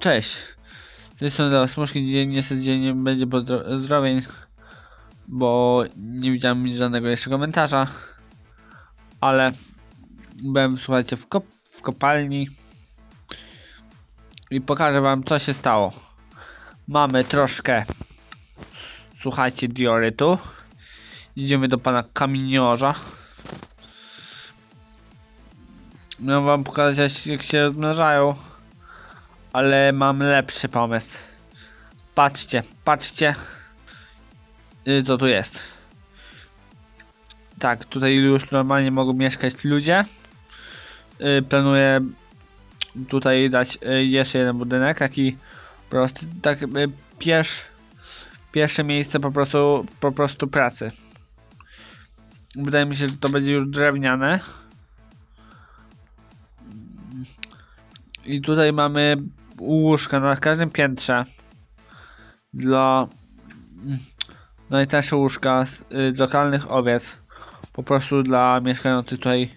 Cześć. Tej strony dla was Muszki. Dzisiaj niestety dzień nie będzie pozdrowień, bo nie widziałem żadnego jeszcze komentarza. Ale byłem, słuchajcie, w, kop w kopalni i pokażę wam, co się stało. Mamy troszkę, słuchajcie, diorytu. Idziemy do pana kamieniorza. Miałem wam pokazać, jak się rozmnażają ale mam lepszy pomysł. Patrzcie, patrzcie. Y, Co tu jest? Tak, tutaj już normalnie mogą mieszkać ludzie. Y, Planuję tutaj dać y, jeszcze jeden budynek, taki po prostu tak pierwsze miejsce po prostu, po prostu pracy. Wydaje mi się, że to będzie już drewniane. I tutaj mamy łóżka na każdym piętrze dla najtańsze łóżka z, y, z lokalnych owiec po prostu dla mieszkających tutaj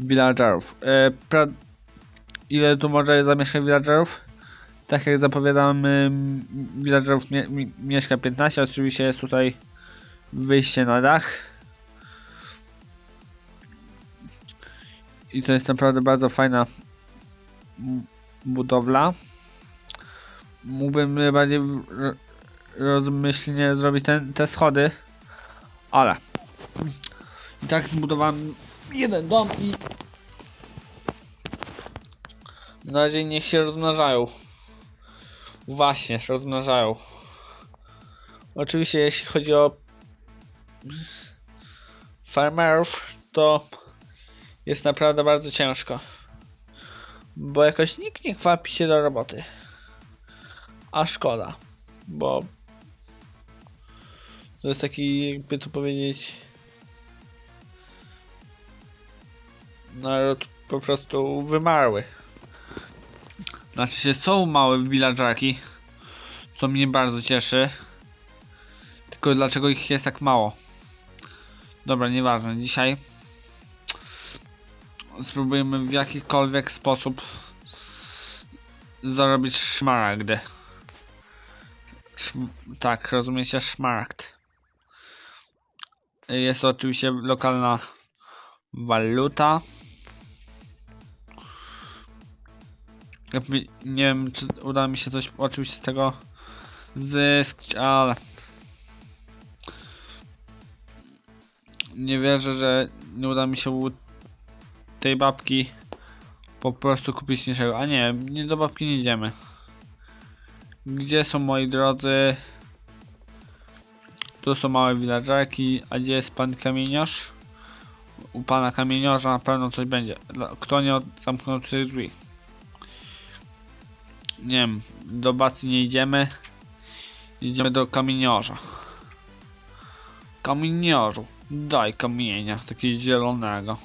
villagerów. Y, pra, ile tu może zamieszkać villagerów? Tak jak zapowiadam, y, villagerów mie, mi, mieszka 15, oczywiście jest tutaj wyjście na dach. I to jest naprawdę bardzo fajna budowla. Mógłbym bardziej rozmyślnie zrobić ten, te schody, ale i tak zbudowałem jeden dom i na razie niech się rozmnażają. Właśnie, rozmnażają. Oczywiście jeśli chodzi o farmerów, to jest naprawdę bardzo ciężko. Bo jakoś nikt nie kwapi się do roboty. A szkoda, bo to jest taki, jakby to powiedzieć, naród po prostu wymarły. Znaczy się, są małe villagerki, co mnie bardzo cieszy. Tylko dlaczego ich jest tak mało? Dobra, nieważne. Dzisiaj spróbujemy w jakikolwiek sposób zarobić szmaragdy. Szm tak, rozumiecie, szmaragd. Jest oczywiście lokalna waluta. Nie wiem, czy uda mi się coś oczywiście z tego zyskać, ale nie wierzę, że nie uda mi się u tej babki po prostu kupić niczego. A nie, nie do babki nie idziemy. Gdzie są moi drodzy? Tu są małe villagerki, a gdzie jest pan kamieniarz? U pana kamieniarza na pewno coś będzie. Kto nie zamknął tych drzwi? Nie wiem, do bacy nie idziemy. Idziemy do kamieniarza. Kamieniarzu, daj kamienia, takiego zielonego.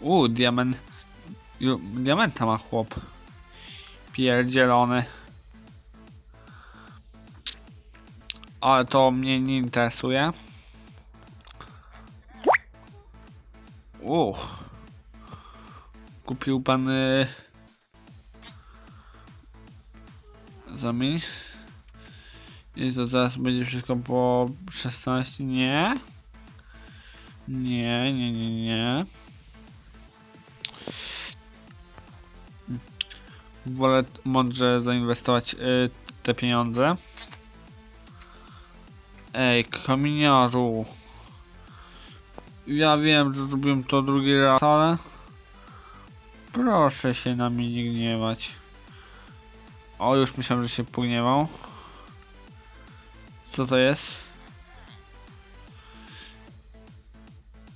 U, diament. Diamenta ma chłop. Pierdzielony. Ale to mnie nie interesuje. Uch. Kupił pan... Y... Zamień. I to zaraz będzie wszystko po 16. Nie. Nie, nie, nie, nie. wolę mądrze zainwestować y, te pieniądze. Ej, kamieniarzu. Ja wiem, że zrobiłem to drugi raz, ale proszę się na mnie nie gniewać. O, już myślałem, że się pogniewał. Co to jest?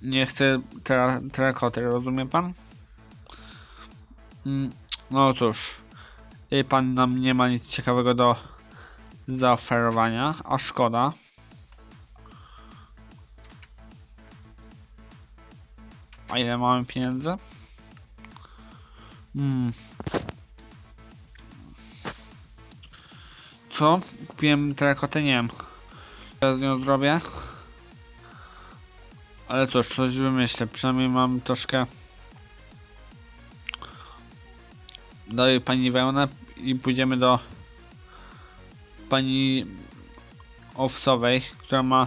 Nie chcę terakoty, rozumie pan? Mm, no cóż, pan nam nie ma nic ciekawego do zaoferowania, a szkoda. A ile mamy pieniędzy? Hmm. Co? Kupiłem terakotę? Nie wiem. Co z nią zrobię? Ale cóż, coś wymyślę. Przynajmniej mam troszkę daje pani wełnę i pójdziemy do pani Owsowej, która ma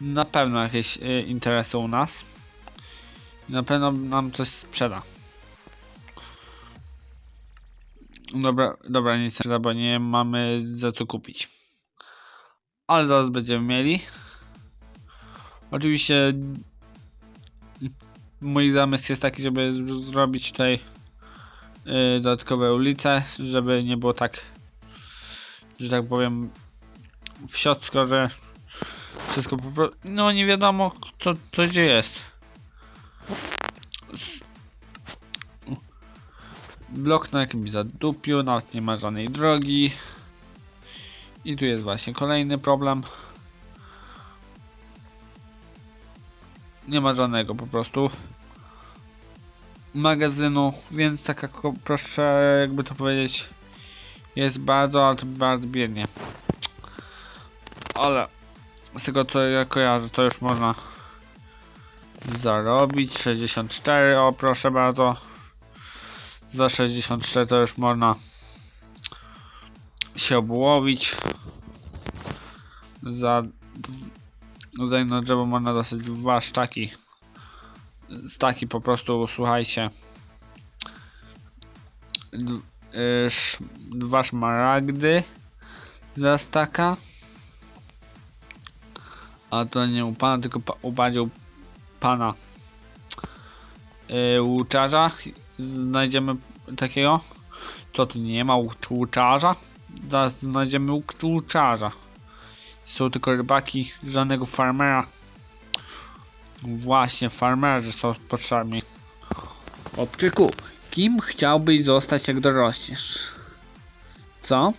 na pewno jakieś y, interesy u nas. Na pewno nam coś sprzeda. Dobra, dobra, nic sprzeda, bo nie mamy za co kupić. Ale zaraz będziemy mieli. Oczywiście mój zamysł jest taki, żeby zrobić tutaj y, dodatkowe ulice, żeby nie było tak, że tak powiem, wsiocko, że wszystko po prostu, no nie wiadomo co, co gdzie jest. Blok na jakimś zadupiu, nawet nie ma żadnej drogi. I tu jest właśnie kolejny problem. Nie ma żadnego po prostu magazynu, więc taka proszę jakby to powiedzieć jest bardzo, ale to bardzo biednie. Ale z tego co ja kojarzę, to już można zarobić 64, o proszę bardzo. Za 64 to już można się obłowić. Za za jedno drzewo można dostać dwa sztaki. Staki po prostu, słuchajcie. Dwa szmaragdy za staka. A to nie u pana, tylko pa, u bardziej u pana yy, łuczarza. Znajdziemy takiego. Co tu nie ma łucz- łuczarza? Zaraz znajdziemy łucz- łuczarza. Są tylko rybaki, żadnego farmera. Właśnie, farmerzy są potrzebni. Obczyku, kim chciałbyś zostać jak dorośniesz? Co?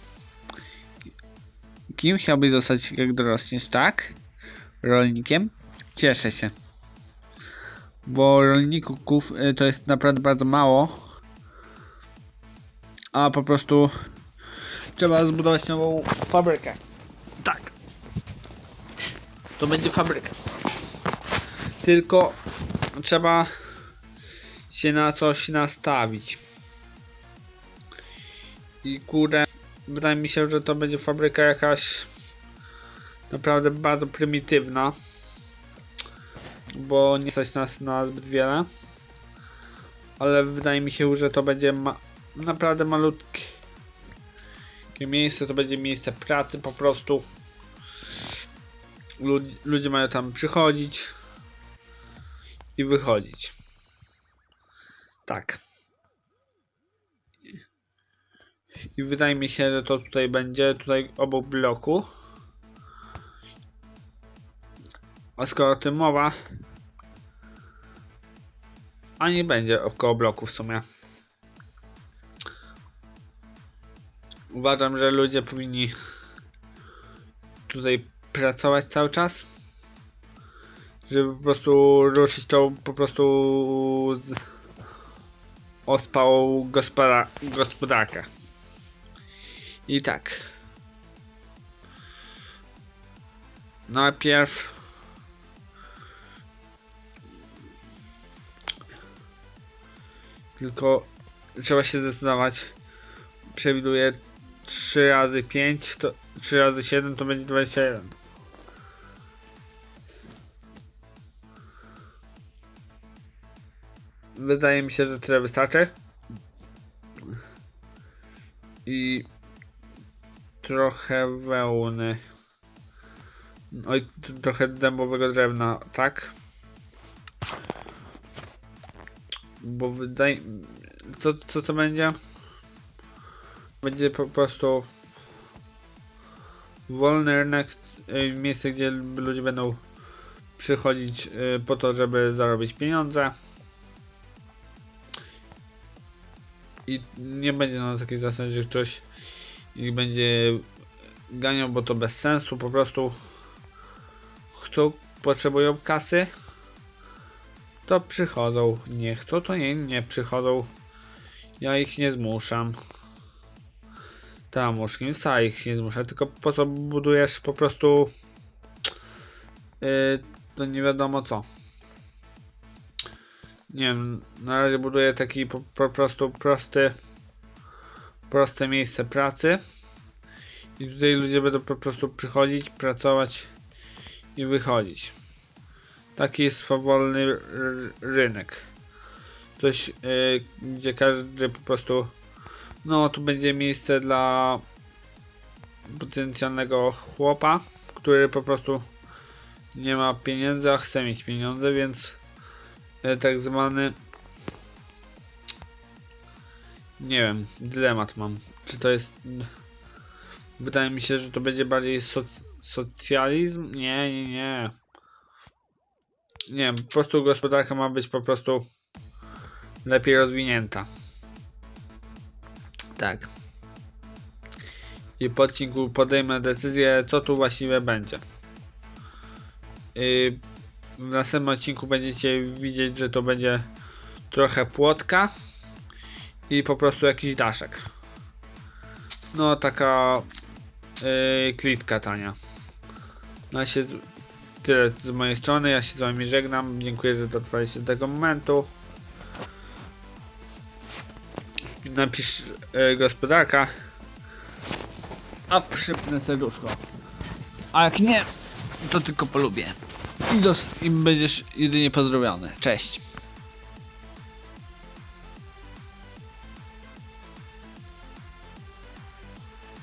Kim chciałbyś zostać jak dorośniesz, tak? Rolnikiem? Cieszę się. Bo rolników y, to jest naprawdę bardzo mało. A po prostu trzeba zbudować nową fabrykę. Tak. To będzie fabryka. Tylko trzeba się na coś nastawić. I kurde, wydaje mi się, że to będzie fabryka jakaś naprawdę bardzo prymitywna. Bo nie stać nas na zbyt wiele. Ale wydaje mi się, że to będzie ma naprawdę malutkie miejsce. To będzie miejsce pracy po prostu. Lud- ludzie mają tam przychodzić i wychodzić. Tak. I wydaje mi się, że to tutaj będzie, tutaj obok bloku. A skoro o tym mowa, a nie będzie około bloku w sumie. Uważam, że ludzie powinni tutaj pracować cały czas, żeby po prostu ruszyć tą po prostu z ospałą gospoda gospodarkę. I tak. Najpierw tylko trzeba się zdecydować. Przewiduję 3 razy 5 to 3 razy 7 to będzie 21. Wydaje mi się, że tyle wystarczy. I trochę wełny. Oj, trochę dębowego drewna, tak? Bo wydaje... Co, co to będzie? Będzie po prostu wolny rynek, y, miejsce, gdzie ludzie będą przychodzić y, po to, żeby zarobić pieniądze. I nie będzie na takiej zasadzie, że ktoś ich będzie ganiał, bo to bez sensu, po prostu chcą, potrzebują kasy, to przychodzą, nie chcą, to nie, nie przychodzą, ja ich nie zmuszam. Tam muszki, wcale ich nie zmusza, tylko po co budujesz po prostu yy, to nie wiadomo co. Nie wiem, na razie buduję taki po, po prostu prosty proste miejsce pracy. I tutaj ludzie będą po prostu przychodzić, pracować i wychodzić. Taki jest swobodny r- rynek. Coś, yy, gdzie każdy po prostu. No, tu będzie miejsce dla potencjalnego chłopa, który po prostu nie ma pieniędzy, a chce mieć pieniądze, więc e, tak zwany nie wiem, dylemat mam. Czy to jest wydaje mi się, że to będzie bardziej soc socjalizm? Nie, nie, nie. Nie, po prostu gospodarka ma być po prostu lepiej rozwinięta. Tak. I po odcinku podejmę decyzję, co tu właściwie będzie. Yy, w następnym odcinku będziecie widzieć, że to będzie trochę płotka i po prostu jakiś daszek. No, taka yy, klitka tania. No, się tyle z mojej strony. Ja się z wami żegnam. Dziękuję, że dotrwaliście do tego momentu. Napisz yy, gospodarka. A przypnę serduszko. A jak nie, to tylko polubię. I, dos- i będziesz jedynie pozdrowiony. Cześć.